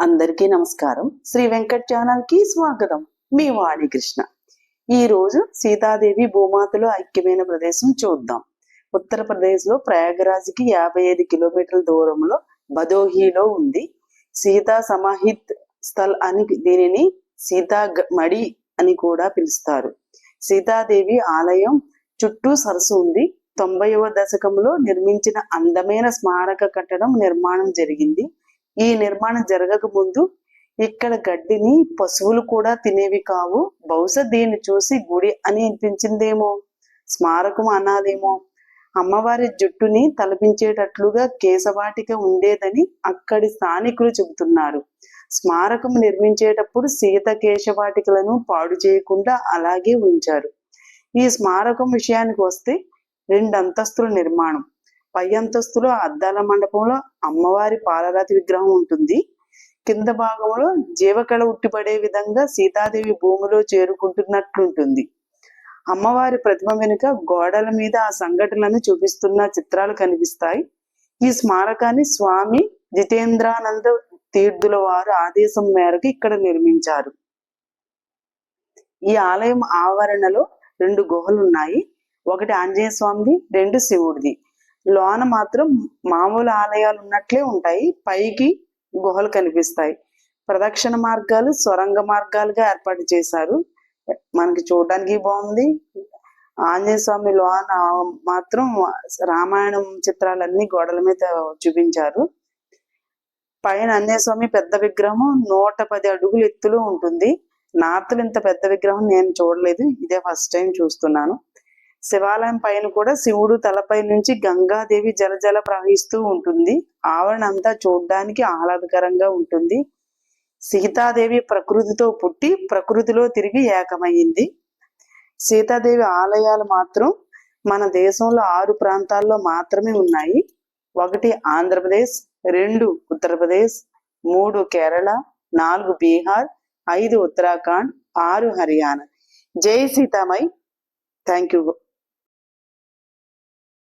అందరికీ నమస్కారం. శ్రీ వెంకట్ ఛానల్కి స్వాగతం. మీ వాణి కృష్ణ. ఈ రోజు సీతాదేవి భూమాతలో ఐక్యమైన ప్రదేశం చూద్దాం. ఉత్తరప్రదేశ్లో ప్రయాగరాజ్కి యాభై ఐదు కిలోమీటర్ల దూరంలో బదోహిలో ఉంది. సీతా సమాహిత్ స్థల్ అని దీనిని సీతా గ- మడి అని కూడా పిలుస్తారు. సీతాదేవి ఆలయం చుట్టూ సరస్సు ఉంది. తొంభైవ దశకంలో నిర్మించిన అందమైన స్మారక కట్టడం నిర్మాణం జరిగింది. ఈ నిర్మాణం జరగక ముందు ఇక్కడ గడ్డిని పశువులు కూడా తినేవి కావు. బహుశా దీన్ని చూసి గుడి అని అనిపించిందేమో స్మారకం అనాలేమో. అమ్మవారి జుట్టుని తలపించేటట్లుగా కేశవాటిక ఉండేదని అక్కడి స్థానికులు చెబుతున్నారు. స్మారకం నిర్మించేటప్పుడు సీత కేశవాటికలను పాడు చేయకుండా అలాగే ఉంచారు. ఈ స్మారకం విషయానికి వస్తే రెండు అంతస్తుల నిర్మాణం. పై అంతస్తులో అద్దాల మండపంలో అమ్మవారి పాలరాతి విగ్రహం ఉంటుంది. కింద భాగంలో జీవకళ ఉట్టిపడే విధంగా సీతాదేవి భూమిలో చేరుకుంటున్నట్లుంటుంది. అమ్మవారి ప్రతిమ వెనుక గోడల మీద ఆ సంఘటనలను చూపిస్తున్న చిత్రాలు కనిపిస్తాయి. ఈ స్మారకాన్ని స్వామి జితేంద్రానంద తీర్థుల వారు ఆదేశం మేరకు ఇక్కడ నిర్మించారు. ఈ ఆలయం ఆవరణలో రెండు గుహలు ఉన్నాయి ఒకటి ఆంజనేయ స్వామిది రెండు శివుడిది. లోన మాత్రం మామూలు ఆలయాలు ఉన్నట్లే ఉంటాయి. పైకి గుహలు కనిపిస్తాయి. ప్రదక్షిణ మార్గాలు సొరంగ మార్గాలుగా ఏర్పాటు చేశారు. మనకి చూడడానికి బాగుంది. ఆంజనేయ స్వామి లోన మాత్రం రామాయణం చిత్రాలన్నీ గోడల మీద చూపించారు. పైన ఆంజనేయ స్వామి పెద్ద విగ్రహం నూట పది అడుగులు ఎత్తులో ఉంటుంది. నార్త్లో ఇంత పెద్ద విగ్రహం నేను చూడలేదు. ఇదే ఫస్ట్ టైం చూస్తున్నాను. శివాలయం పైన కూడా శివుడు తలపై నుంచి గంగాదేవి జలజల ప్రవహిస్తూ ఉంటుంది. ఆవరణ అంతా చూడడానికి ఆహ్లాదకరంగా ఉంటుంది. సీతాదేవి ప్రకృతితో పుట్టి ప్రకృతిలో తిరిగి ఏకమైంది సీతాదేవి ఆలయాలు మాత్రం మన దేశంలో ఆరు ప్రాంతాల్లో మాత్రమే ఉన్నాయి. ఒకటి ఆంధ్రప్రదేశ్ రెండు ఉత్తరప్రదేశ్ మూడు కేరళ నాలుగు బీహార్ ఐదు ఉత్తరాఖండ్ ఆరు హర్యానా. జై సీతామై. Thank you